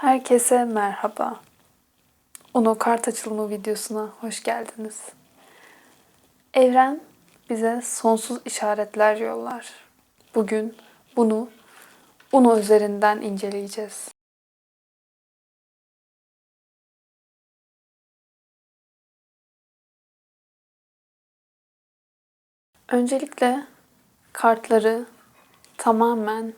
Herkese merhaba. Uno kart açılımı videosuna hoş geldiniz. Evren bize sonsuz işaretler yollar. Bugün bunu Uno üzerinden inceleyeceğiz. Öncelikle kartları tamamen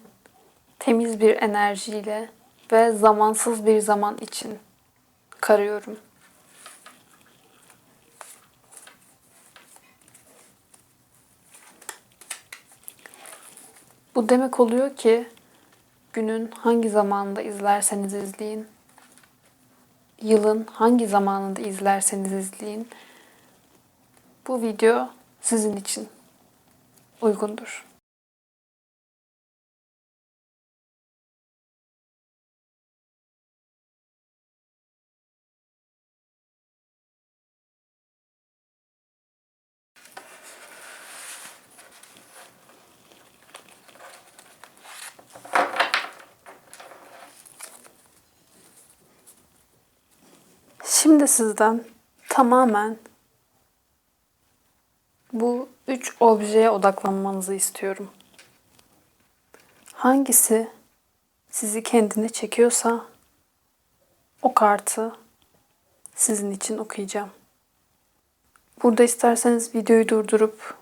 temiz bir enerjiyle ve zamansız bir zaman için karıyorum. Bu demek oluyor ki günün hangi zamanında izlerseniz izleyin, yılın hangi zamanında izlerseniz izleyin, bu video sizin için uygundur. Şimdi sizden tamamen bu üç objeye odaklanmanızı istiyorum. Hangisi sizi kendine çekiyorsa o kartı sizin için okuyacağım. Burada isterseniz videoyu durdurup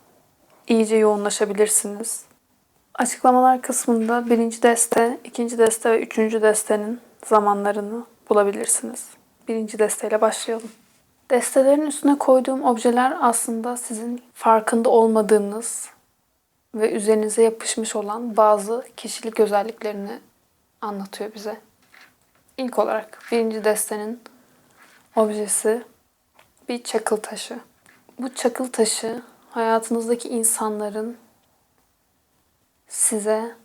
iyice yoğunlaşabilirsiniz. Açıklamalar kısmında birinci deste, ikinci deste ve üçüncü destenin zamanlarını bulabilirsiniz. Birinci desteyle başlayalım. Destelerin üstüne koyduğum objeler aslında sizin farkında olmadığınız ve üzerinize yapışmış olan bazı kişilik özelliklerini anlatıyor bize. İlk olarak birinci destenin objesi bir çakıl taşı. Bu çakıl taşı hayatınızdaki insanların size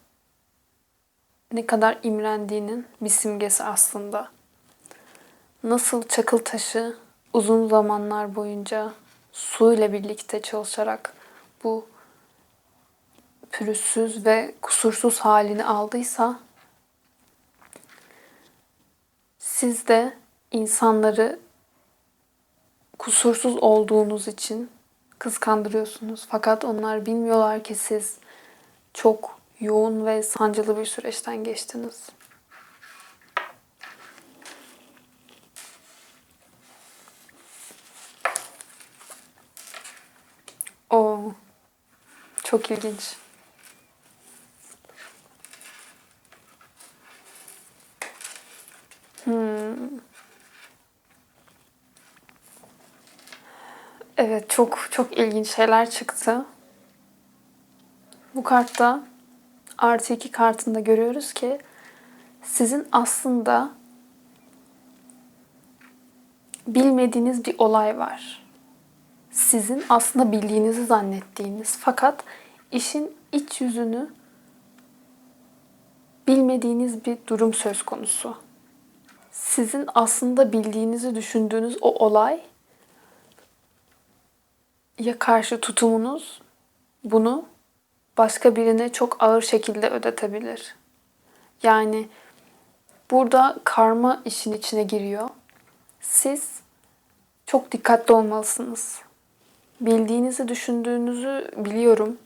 ne kadar imrendiğinin bir simgesi aslında. Nasıl çakıl taşı uzun zamanlar boyunca su ile birlikte çalışarak bu pürüzsüz ve kusursuz halini aldıysa siz de insanları kusursuz olduğunuz için kıskandırıyorsunuz. Fakat onlar bilmiyorlar ki siz çok yoğun ve sancılı bir süreçten geçtiniz. O çok ilginç. Hmm. Evet çok çok ilginç şeyler çıktı. Bu kartta artı iki kartında görüyoruz ki sizin aslında bilmediğiniz bir olay var. Sizin aslında bildiğinizi zannettiğiniz fakat işin iç yüzünü bilmediğiniz bir durum söz konusu. Sizin aslında bildiğinizi düşündüğünüz o olay ya karşı tutumunuz bunu başka birine çok ağır şekilde ödetebilir. Yani burada karma işin içine giriyor. Siz çok dikkatli olmalısınız. Bildiğinizi düşündüğünüzü biliyorum.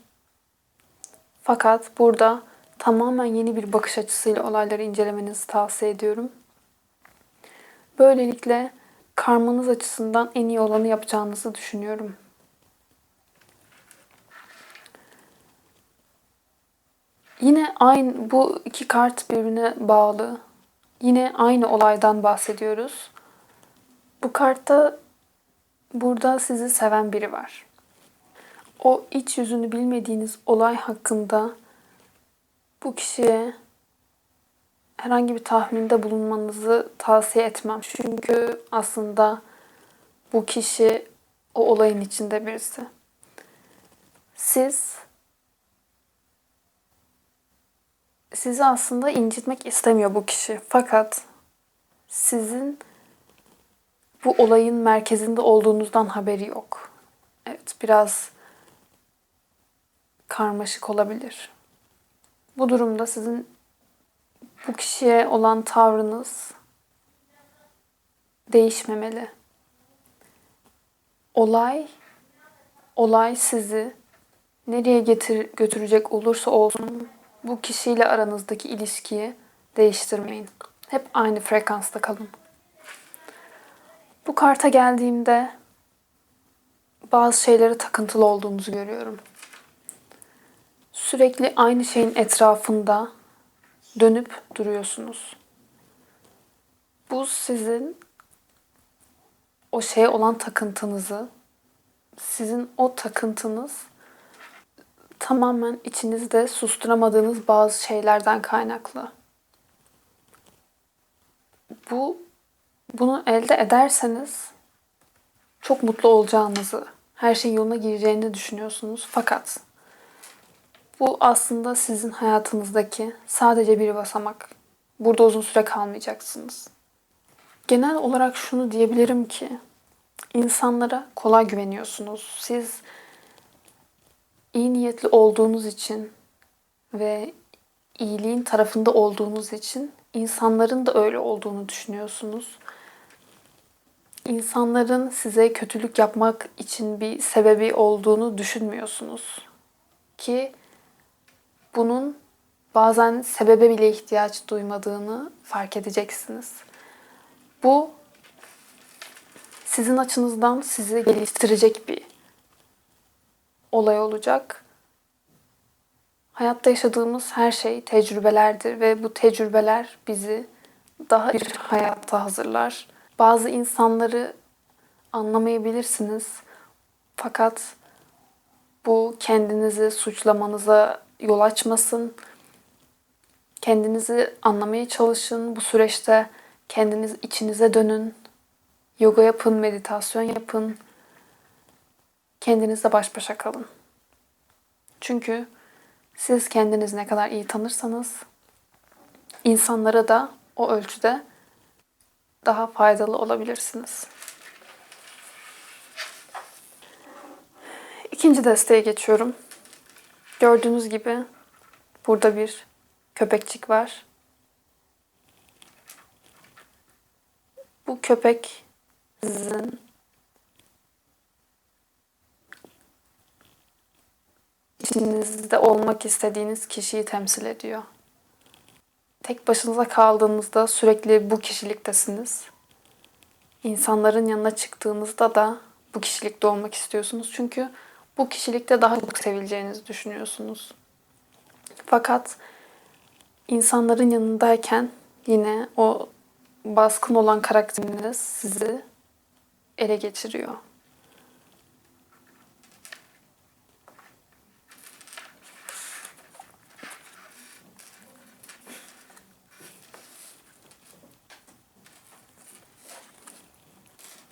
Fakat burada tamamen yeni bir bakış açısıyla olayları incelemenizi tavsiye ediyorum. Böylelikle karmanız açısından en iyi olanı yapacağınızı düşünüyorum. Yine aynı bu iki kart birbirine bağlı. Yine aynı olaydan bahsediyoruz. Bu kartta burada sizi seven biri var. O iç yüzünü bilmediğiniz olay hakkında bu kişiye herhangi bir tahminde bulunmanızı tavsiye etmem. Çünkü aslında bu kişi o olayın içinde birisi. Siz sizi aslında incitmek istemiyor bu kişi. Fakat sizin bu olayın merkezinde olduğunuzdan haberi yok. Evet, biraz karmaşık olabilir. Bu durumda sizin bu kişiye olan tavrınız değişmemeli. Olay olay sizi nereye getir, götürecek olursa olsun bu kişiyle aranızdaki ilişkiyi değiştirmeyin. Hep aynı frekansta kalın. Bu karta geldiğimde bazı şeylere takıntılı olduğunuzu görüyorum. Sürekli aynı şeyin etrafında dönüp duruyorsunuz. Bu sizin o şeye olan takıntınızı, sizin o takıntınız tamamen içinizde susturamadığınız bazı şeylerden kaynaklı. Bu bunu elde ederseniz çok mutlu olacağınızı, her şeyin yoluna gireceğini düşünüyorsunuz. Fakat bu aslında sizin hayatınızdaki sadece bir basamak. Burada uzun süre kalmayacaksınız. Genel olarak şunu diyebilirim ki insanlara kolay güveniyorsunuz. Siz iyi niyetli olduğunuz için ve iyiliğin tarafında olduğunuz için insanların da öyle olduğunu düşünüyorsunuz. İnsanların size kötülük yapmak için bir sebebi olduğunu düşünmüyorsunuz. Ki bunun bazen sebebe bile ihtiyaç duymadığını fark edeceksiniz. Bu sizin açınızdan sizi geliştirecek bir olay olacak. Hayatta yaşadığımız her şey tecrübelerdir ve bu tecrübeler bizi daha bir hayatta hazırlar. Bazı insanları anlamayabilirsiniz. Fakat bu kendinizi suçlamanıza yol açmasın. Kendinizi anlamaya çalışın. Bu süreçte kendiniz içinize dönün. Yoga yapın, meditasyon yapın. Kendinizle baş başa kalın. Çünkü siz kendinizi ne kadar iyi tanırsanız insanlara da o ölçüde daha faydalı olabilirsiniz. İkinci desteğe geçiyorum. Gördüğünüz gibi burada bir köpekçik var. Bu köpek sizin içinizde olmak istediğiniz kişiyi temsil ediyor. Tek başınıza kaldığınızda sürekli bu kişiliktesiniz. İnsanların yanına çıktığınızda da bu kişilikte olmak istiyorsunuz. Çünkü bu kişilikte daha çok sevileceğinizi düşünüyorsunuz. Fakat insanların yanındayken yine o baskın olan karakteriniz sizi ele geçiriyor.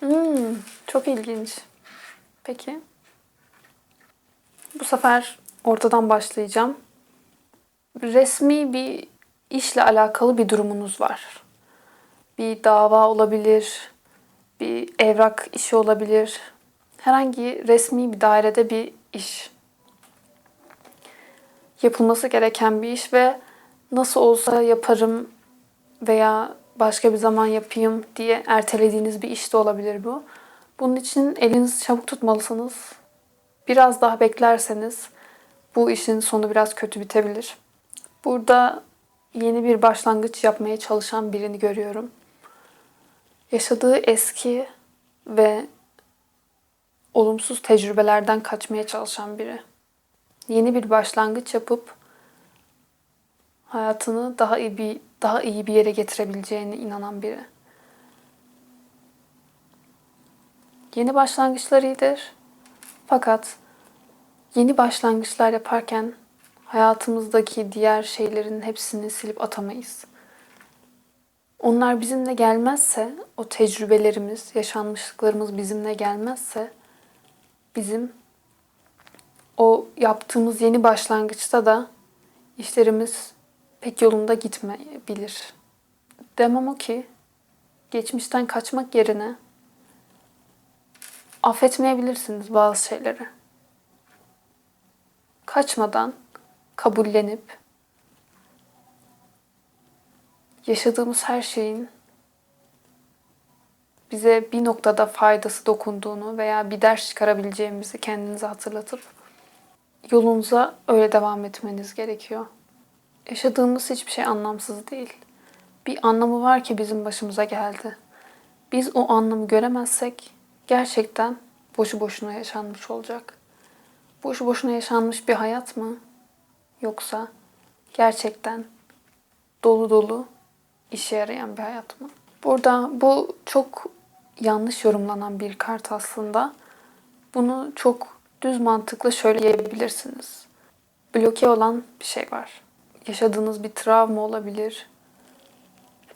Hmm, çok ilginç. Peki. Sefer ortadan başlayacağım. Resmi bir işle alakalı bir durumunuz var. Bir dava olabilir, bir evrak işi olabilir. Herhangi resmi bir dairede bir iş. Yapılması gereken bir iş ve nasıl olsa yaparım veya başka bir zaman yapayım diye ertelediğiniz bir iş de olabilir bu. Bunun için elinizi çabuk tutmalısınız. Biraz daha beklerseniz bu işin sonu biraz kötü bitebilir. Burada yeni bir başlangıç yapmaya çalışan birini görüyorum. Yaşadığı eski ve olumsuz tecrübelerden kaçmaya çalışan biri. Yeni bir başlangıç yapıp hayatını daha iyi bir daha iyi bir yere getirebileceğine inanan biri. Yeni başlangıçlar iyidir. Fakat yeni başlangıçlar yaparken hayatımızdaki diğer şeylerin hepsini silip atamayız. Onlar bizimle gelmezse, o tecrübelerimiz, yaşanmışlıklarımız bizimle gelmezse bizim o yaptığımız yeni başlangıçta da işlerimiz pek yolunda gitmeyebilir. Demem o ki geçmişten kaçmak yerine affetmeyebilirsiniz bazı şeyleri. Kaçmadan kabullenip yaşadığımız her şeyin bize bir noktada faydası dokunduğunu veya bir ders çıkarabileceğimizi kendinize hatırlatıp yolunuza öyle devam etmeniz gerekiyor. Yaşadığımız hiçbir şey anlamsız değil. Bir anlamı var ki bizim başımıza geldi. Biz o anlamı göremezsek gerçekten boşu boşuna yaşanmış olacak. Boşu boşuna yaşanmış bir hayat mı? Yoksa gerçekten dolu dolu işe yarayan bir hayat mı? Burada bu çok yanlış yorumlanan bir kart aslında. Bunu çok düz mantıklı şöyle yiyebilirsiniz. Bloke olan bir şey var. Yaşadığınız bir travma olabilir.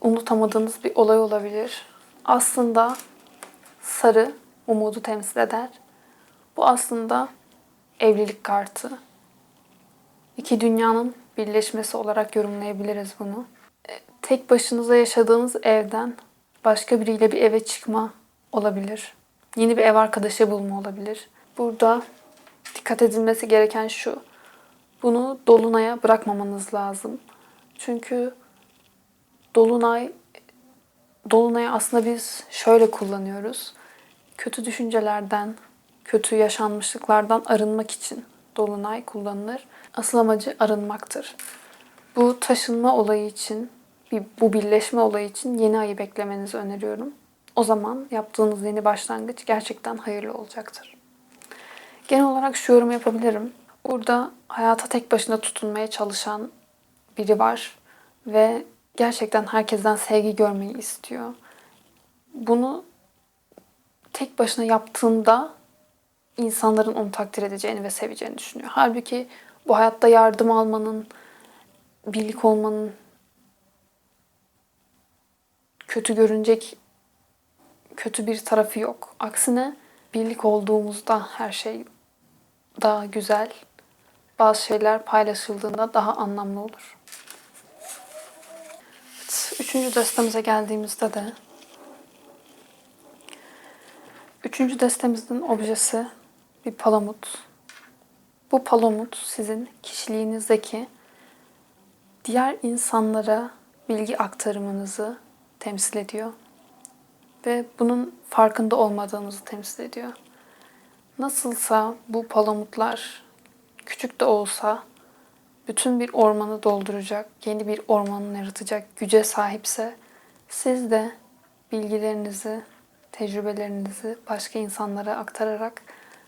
Unutamadığınız bir olay olabilir. Aslında sarı umudu temsil eder. Bu aslında evlilik kartı. İki dünyanın birleşmesi olarak yorumlayabiliriz bunu. E, Tek başınıza yaşadığınız evden başka biriyle bir eve çıkma olabilir. Yeni bir ev arkadaşı bulma olabilir. Burada dikkat edilmesi gereken şu. Bunu dolunaya bırakmamanız lazım. Çünkü dolunay dolunayı aslında biz şöyle kullanıyoruz. Kötü düşüncelerden, kötü yaşanmışlıklardan arınmak için dolunay kullanılır. Asıl amacı arınmaktır. Bu taşınma olayı için, bu birleşme olayı için yeni ayı beklemenizi öneriyorum. O zaman yaptığınız yeni başlangıç gerçekten hayırlı olacaktır. Genel olarak şu yorum yapabilirim. Burada hayata tek başına tutunmaya çalışan biri var ve gerçekten herkesten sevgi görmeyi istiyor. Bunu tek başına yaptığında insanların onu takdir edeceğini ve seveceğini düşünüyor. Halbuki bu hayatta yardım almanın, birlik olmanın kötü görünecek kötü bir tarafı yok. Aksine birlik olduğumuzda her şey daha güzel, bazı şeyler paylaşıldığında daha anlamlı olur. Üçüncü destemize geldiğimizde de üçüncü destemizin objesi bir palamut. Bu palamut sizin kişiliğinizdeki diğer insanlara bilgi aktarımınızı temsil ediyor ve bunun farkında olmadığınızı temsil ediyor. Nasılsa bu palamutlar küçük de olsa bütün bir ormanı dolduracak, yeni bir ormanı yaratacak güce sahipse siz de bilgilerinizi, tecrübelerinizi başka insanlara aktararak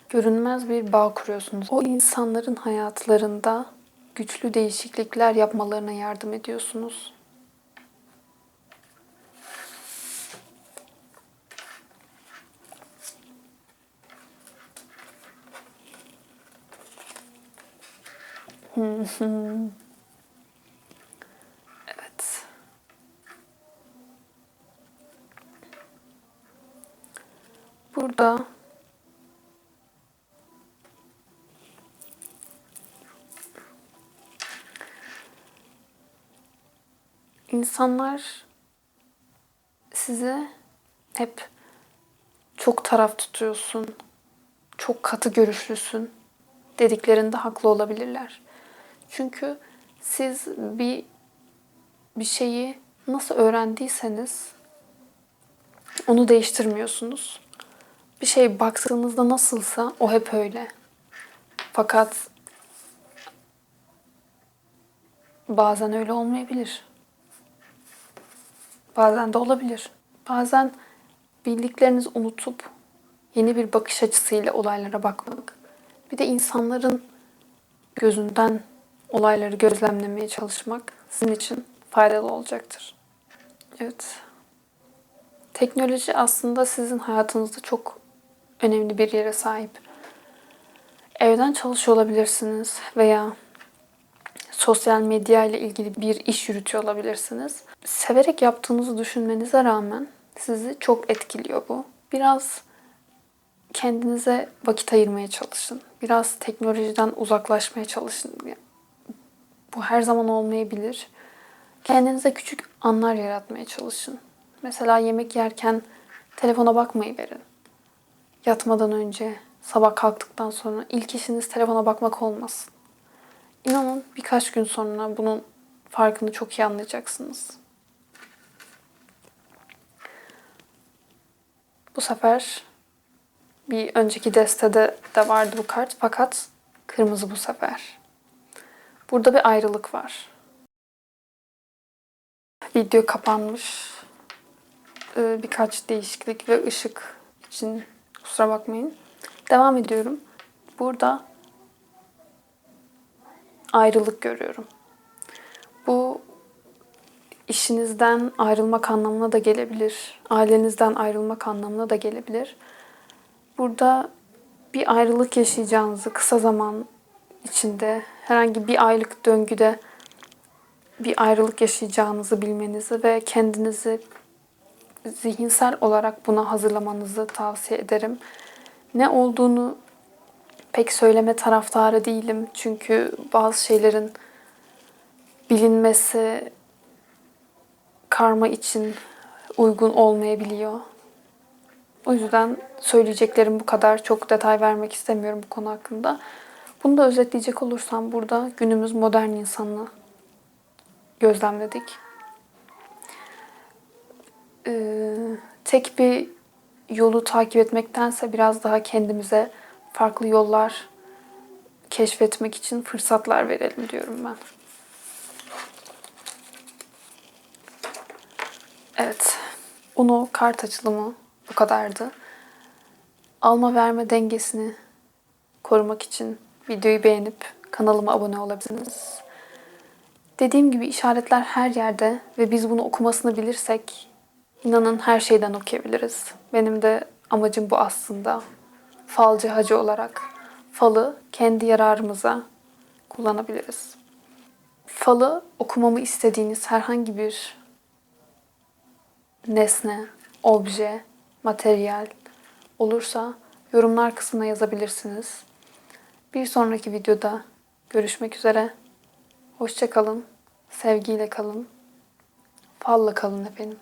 görünmez bir bağ kuruyorsunuz. O insanların hayatlarında güçlü değişiklikler yapmalarına yardım ediyorsunuz. Evet. Burada insanlar size hep çok taraf tutuyorsun, çok katı görüşlüsün dediklerinde haklı olabilirler. Çünkü siz bir bir şeyi nasıl öğrendiyseniz onu değiştirmiyorsunuz. Bir şey baktığınızda nasılsa o hep öyle. Fakat bazen öyle olmayabilir. Bazen de olabilir. Bazen bildiklerinizi unutup yeni bir bakış açısıyla olaylara bakmak. Bir de insanların gözünden olayları gözlemlemeye çalışmak sizin için faydalı olacaktır. Evet. Teknoloji aslında sizin hayatınızda çok önemli bir yere sahip. Evden çalışıyor olabilirsiniz veya sosyal medya ile ilgili bir iş yürütüyor olabilirsiniz. Severek yaptığınızı düşünmenize rağmen sizi çok etkiliyor bu. Biraz kendinize vakit ayırmaya çalışın. Biraz teknolojiden uzaklaşmaya çalışın. Bu her zaman olmayabilir. Kendinize küçük anlar yaratmaya çalışın. Mesela yemek yerken telefona bakmayı verin. Yatmadan önce, sabah kalktıktan sonra ilk işiniz telefona bakmak olmasın. İnanın birkaç gün sonra bunun farkını çok iyi anlayacaksınız. Bu sefer bir önceki destede de vardı bu kart fakat kırmızı bu sefer. Burada bir ayrılık var. Video kapanmış. Ee, birkaç değişiklik ve ışık için kusura bakmayın. Devam ediyorum. Burada ayrılık görüyorum. Bu işinizden ayrılmak anlamına da gelebilir. Ailenizden ayrılmak anlamına da gelebilir. Burada bir ayrılık yaşayacağınızı kısa zaman içinde herhangi bir aylık döngüde bir ayrılık yaşayacağınızı bilmenizi ve kendinizi zihinsel olarak buna hazırlamanızı tavsiye ederim. Ne olduğunu pek söyleme taraftarı değilim. Çünkü bazı şeylerin bilinmesi karma için uygun olmayabiliyor. O yüzden söyleyeceklerim bu kadar. Çok detay vermek istemiyorum bu konu hakkında. Bunu da özetleyecek olursam burada günümüz modern insanını gözlemledik. Ee, tek bir yolu takip etmektense biraz daha kendimize farklı yollar keşfetmek için fırsatlar verelim diyorum ben. Evet. Uno kart açılımı bu kadardı. Alma verme dengesini korumak için videoyu beğenip kanalıma abone olabilirsiniz. Dediğim gibi işaretler her yerde ve biz bunu okumasını bilirsek inanın her şeyden okuyabiliriz. Benim de amacım bu aslında. Falcı hacı olarak falı kendi yararımıza kullanabiliriz. Falı okumamı istediğiniz herhangi bir nesne, obje, materyal olursa yorumlar kısmına yazabilirsiniz. Bir sonraki videoda görüşmek üzere. Hoşça kalın, sevgiyle kalın, falla kalın efendim.